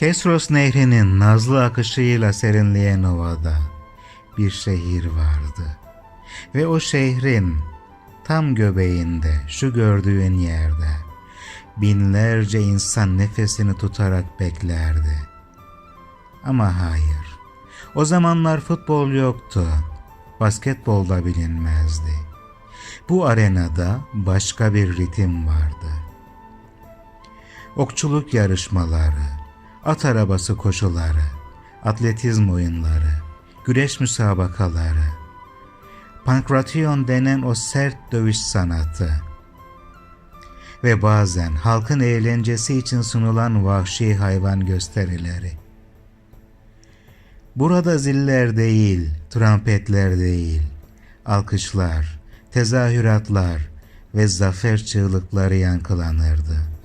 Kesros Nehri'nin nazlı akışıyla serinleyen ovada bir şehir vardı. Ve o şehrin tam göbeğinde şu gördüğün yerde binlerce insan nefesini tutarak beklerdi. Ama hayır. O zamanlar futbol yoktu. Basketbol da bilinmezdi. Bu arenada başka bir ritim vardı. Okçuluk yarışmaları, at arabası koşuları, atletizm oyunları, güreş müsabakaları, pankration denen o sert dövüş sanatı ve bazen halkın eğlencesi için sunulan vahşi hayvan gösterileri. Burada ziller değil, trompetler değil, alkışlar, tezahüratlar ve zafer çığlıkları yankılanırdı.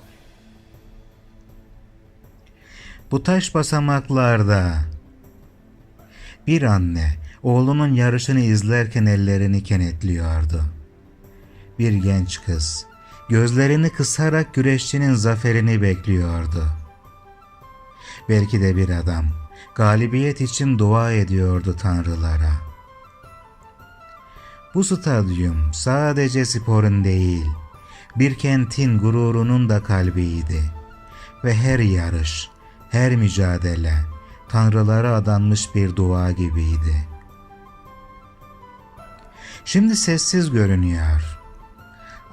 Bu taş basamaklarda bir anne oğlunun yarışını izlerken ellerini kenetliyordu. Bir genç kız gözlerini kısarak güreşçinin zaferini bekliyordu. Belki de bir adam galibiyet için dua ediyordu tanrılara. Bu stadyum sadece sporun değil, bir kentin gururunun da kalbiydi. Ve her yarış, her mücadele tanrılara adanmış bir dua gibiydi. Şimdi sessiz görünüyor.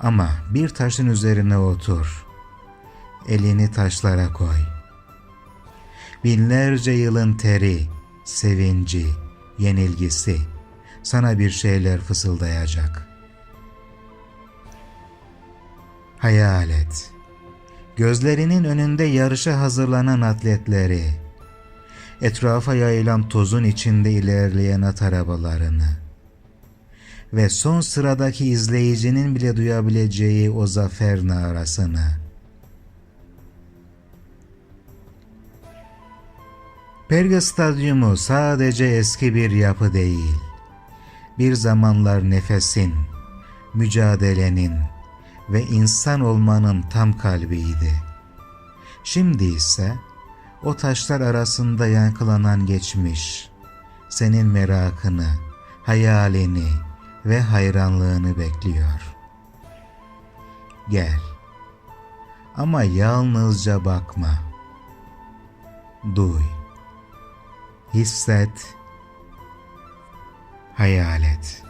Ama bir taşın üzerine otur. Elini taşlara koy. Binlerce yılın teri, sevinci, yenilgisi sana bir şeyler fısıldayacak. Hayal et. Gözlerinin önünde yarışa hazırlanan atletleri, etrafa yayılan tozun içinde ilerleyen at arabalarını ve son sıradaki izleyicinin bile duyabileceği o zafer narasını. Perga Stadyumu sadece eski bir yapı değil, bir zamanlar nefesin, mücadelenin ve insan olmanın tam kalbiydi. Şimdi ise o taşlar arasında yankılanan geçmiş, senin merakını, hayalini ve hayranlığını bekliyor. Gel. Ama yalnızca bakma. Duy. Hisset. Hayal et.